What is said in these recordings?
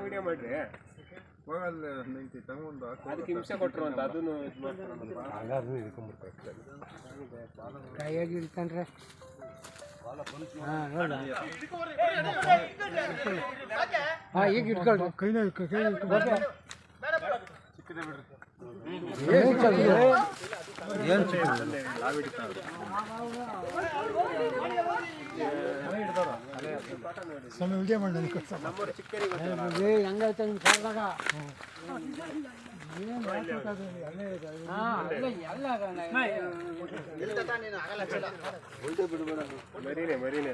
Video ಬಿಡ್ರಿ ಮಾಡ್ರಿ. ಅದಕ್ಕೆ ಹಿಂಸೆ ಕೊಟ್ರು ಅಂತ ಅದನ್ನು ಇದು ಮಾಡ್ತಾರಲ್ಲ ಕೈಯಾಗಿ ಹಾಂ ನೋಡ. ಹಾಂ ಈಗ ಇಟ್ಕೊಳ್ರಿ ಕೈನ ಕೈ ಏನು ಸ್ವಾಮಿ ವಿಡಿಯೋ ಮಾಡಿ ನಮ್ಮವ್ರು ಚಿಕ್ಕರಿಗೆ ಹೆಂಗೈತೆ ನಿಮ್ಮ ಕಾಲ್ದಾಗ ಏನು ಮಾತಾಡ್ತದೆ ಅಲ್ಲೇ ಇದೆ ಹಾಂ ಅಲ್ಲೇ ಎಲ್ಲ ಮರಿನೇ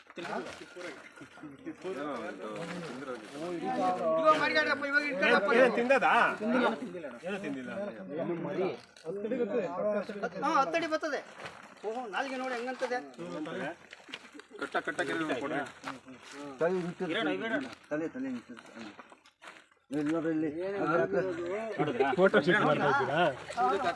ತಿಂದದಾ ಏನು ತಿಂದಿಲ್ಲ ಹತ್ತಡಿ ಬರ್ತದೆ ಓಹೋ ನಾಲ್ಗೆ ನೋಡಿ ಹೆಂಗಂತದೆ ಕಟ್ಟ ಕಟ್ಟಕ್ಕೆ ತಲೆ ತಲೆ ಫೋಟೋ ಶೂಟ್ ಮಾಡ್ತಾ ಇದ್ದೀರಾ